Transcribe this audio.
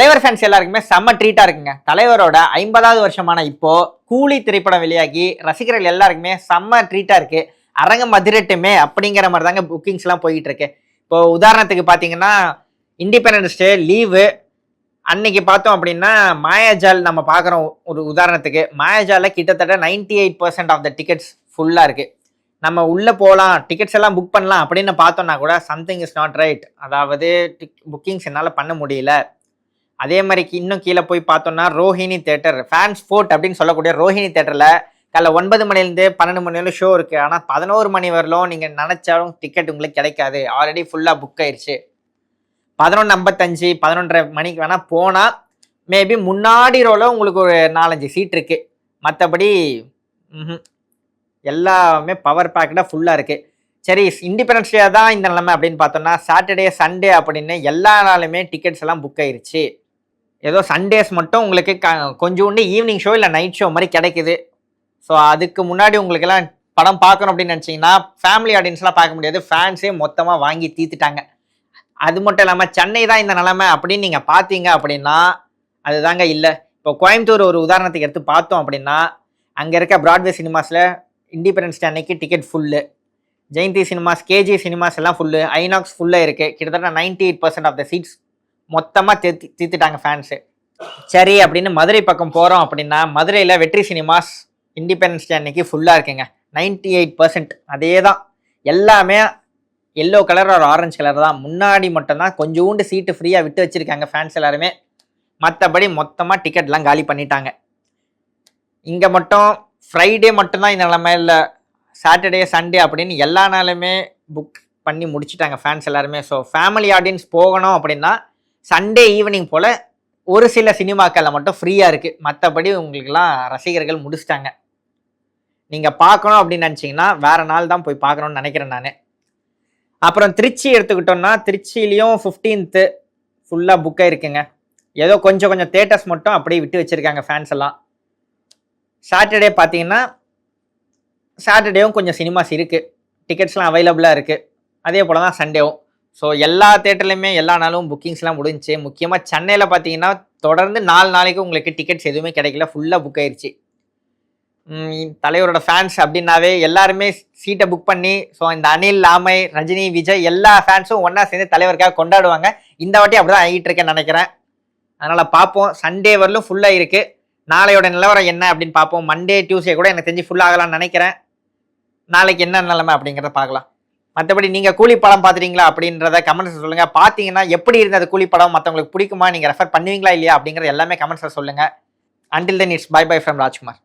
தலைவர் ஃபேன்ஸ் எல்லாருக்குமே செம்ம ட்ரீட்டாக இருக்குங்க. தலைவரோட ஐம்பதாவது வருஷமான இப்போ கூலி திரைப்படம் வெளியாகி ரசிகர்கள் எல்லாருக்குமே செம்ம ட்ரீட்டாக இருக்கு. அரங்கம் அதிரட்டுமே அப்படிங்கிற மாதிரி தாங்க புக்கிங்ஸ்லாம் போய்கிட்டு போயிட்டு இருக்கு இப்போ உதாரணத்துக்கு பார்த்தீங்கன்னா இண்டிபெண்டன்ஸ் டே லீவு அன்னைக்கு பார்த்தோம் அப்படின்னா மாயாஜால் நம்ம பார்க்குறோம் ஒரு உதாரணத்துக்கு மாயாஜாலில் கிட்டத்தட்ட 98% eight percent of the tickets ஃபுல்லாக இருக்குது நம்ம உள்ளே போகலாம் டிக்கெட்ஸ் எல்லாம் புக் பண்ணலாம் அப்படின்னு பார்த்தோம்னா கூட சம்திங் இஸ் நாட் ரைட் அதாவது புக்கிங்ஸ் என்னால் பண்ண முடியல. அதே மாதிரி இன்னும் கீழே போய் பார்த்தோம்னா ரோஹிணி தேட்டர் ஃபேன்ஸ் ஃபோர்ட் அப்படின்னு சொல்லக்கூடிய ரோஹிணி தேட்டரில் காலைல ஒன்பது மணிலேருந்து பன்னெண்டு மணி வரையும் ஷோ இருக்குது ஆனால் பதினோரு மணி வரலும் நீங்கள் நினச்சாலும் டிக்கெட் உங்களுக்கு கிடைக்காது. ஆல்ரெடி ஃபுல்லாக புக் ஆயிடுச்சு பதினொன்று ஐம்பத்தஞ்சு பதினொன்றரை மணிக்கு வேணால் போனால் மேபி முன்னாடி ரோல உங்களுக்கு ஒரு நாலஞ்சு சீட் இருக்குது மற்றபடி எல்லாமே பவர் பேக்கடாக ஃபுல்லாக இருக்குது சரி இண்டிபெண்டன்ஸ் டே தான் இந்த நிலைமை அப்படின்னு பார்த்தோம்னா சாட்டர்டே சண்டே அப்படின்னு எல்லா நாளுமே டிக்கெட்ஸ் எல்லாம் புக் ஆயிருச்சு. ஏதோ சண்டேஸ் மட்டும் உங்களுக்கு க கொஞ்சோண்டு ஈவினிங் ஷோ இல்லை நைட் ஷோ மாதிரி கிடைக்குது. ஸோ அதுக்கு முன்னாடி உங்களுக்கெல்லாம் படம் பார்க்கணும் அப்படின்னு நினச்சிங்கன்னா ஃபேமிலி ஆடியன்ஸ்லாம் பார்க்க முடியாது. ஃபேன்ஸே மொத்தமாக வாங்கி தீத்துட்டாங்க. அது மட்டும் இல்லாமல் சென்னை தான் இந்த நிலமை அப்படின்னு நீங்கள் பார்த்தீங்க அப்படின்னா அதுதாங்க இல்லை. இப்போ கோயம்புத்தூர் ஒரு உதாரணத்துக்கு எடுத்து பார்த்தோம் அப்படின்னா அங்கே இருக்க ப்ராட்வே சினிமாஸில் இண்டிபெண்டன்ஸ் டே அன்னைக்கு ticket full Jayanthi cinemas K G cinemas எல்லாம் ஃபுல்லு ஐநாக்ஸ் ஃபுல்லாக இருக்குது கிட்டத்தட்ட 98% eight percent of the seats மொத்தமாக தீர்த்து தீர்த்துட்டாங்க ஃபேன்ஸு சரி அப்படின்னு மதுரை பக்கம் போகிறோம் அப்படின்னா மதுரையில் வெற்றி சினிமாஸ் இண்டிபெண்டன்ஸ் டே அன்னைக்கு ஃபுல்லாக இருக்குங்க. 98% எயிட் பர்சன்ட் அதே தான் எல்லாமே எல்லோ கலர் ஒரு ஆரஞ்சு கலர் தான். முன்னாடி மட்டும்தான் கொஞ்சோண்டு சீட்டு ஃப்ரீயாக விட்டு வச்சுருக்காங்க ஃபேன்ஸ் எல்லாருமே. மற்றபடி மொத்தமாக டிக்கெட்லாம் காலி பண்ணிட்டாங்க. இங்கே மட்டும் ஃப்ரைடே மட்டும்தான் இந்த நிலமையில் இல்லை சாட்டர்டே சண்டே அப்படின்னு எல்லா நாளுமே புக் பண்ணி முடிச்சிட்டாங்க ஃபேன்ஸ் எல்லாருமே. ஸோ ஃபேமிலி ஆடியன்ஸ் போகணும் அப்படின்னா சண்டே ஈவினிங் போல் ஒரு சில சினிமாக்களில் மட்டும் ஃப்ரீயாக இருக்குது மற்றபடி உங்களுக்கெல்லாம் ரசிகர்கள் முடிச்சிட்டாங்க. நீங்கள் பார்க்கணும் அப்படின்னு நினச்சிங்கன்னா வேறு நாள் தான் போய் பார்க்கணும்னு நினைக்கிறேன் நான். அப்புறம் திருச்சி எடுத்துக்கிட்டோம்னா திருச்சியிலையும் ஃபிஃப்டீன்த்து ஃபுல்லாக புக்காக இருக்குங்க ஏதோ கொஞ்சம் கொஞ்சம் தேட்டர்ஸ் மட்டும் அப்படியே விட்டு வச்சுருக்காங்க ஃபேன்ஸ் எல்லாம். சாட்டர்டே பார்த்தீங்கன்னா சாட்டர்டேவும் கொஞ்சம் சினிமாஸ் இருக்குது டிக்கெட்ஸ்லாம் அவைலபிளாக இருக்குது அதே போல் தான் சண்டேவும் ஸோ எல்லா தேட்டர்லையுமே எல்லா நாளும் புக்கிங்ஸ்லாம் முடிஞ்சிச்சு. முக்கியமாக சென்னையில் பார்த்தீங்கன்னா தொடர்ந்து நாலு நாளைக்கு உங்களுக்கு டிக்கெட்ஸ் எதுவுமே கிடைக்கல. ஃபுல்லாக புக் ஆயிடுச்சு தலைவரோட ஃபேன்ஸ் அப்படின்னாவே எல்லாருமே சீட்டை புக் பண்ணி ஸோ இந்த அனில் லாமை ரஜினி விஜய் எல்லா ஃபேன்ஸும் ஒன்றா சேர்ந்து தலைவருக்காக கொண்டாடுவாங்க. இந்த வாட்டி அப்படிதான் ஆகிட்டு இருக்கேன்னு நினைக்கிறேன். அதனால் பார்ப்போம் சண்டே வரலும் ஃபுல்லாக இருக்குது நாளையோட நிலவரம் என்ன அப்படின்னு பார்ப்போம் மண்டே டியூஸ்டே கூட எனக்கு தெரிஞ்சு ஃபுல்லாக ஆகலாம்னு நினைக்கிறேன். நாளைக்கு என்ன நிலைமை அப்படிங்கிறத பார்க்கலாம் மற்றபடி நீங்கள் கூலி படம் பார்த்துட்டீங்களா அப்படின்றத கமெண்ட்ஸில் சொல்லுங்கள் பார்த்தீங்கன்னா எப்படி இருந்தது கூலி படம் மற்றவங்களுக்கு பிடிக்குமா? நீங்கள் ரெஃபர் பண்ணுவீங்களா இல்லையா அப்படிங்கிறது எல்லாமே கமெண்ட்ஸில் சொல்லுங்கள் until then it's bye bye from Rajkumar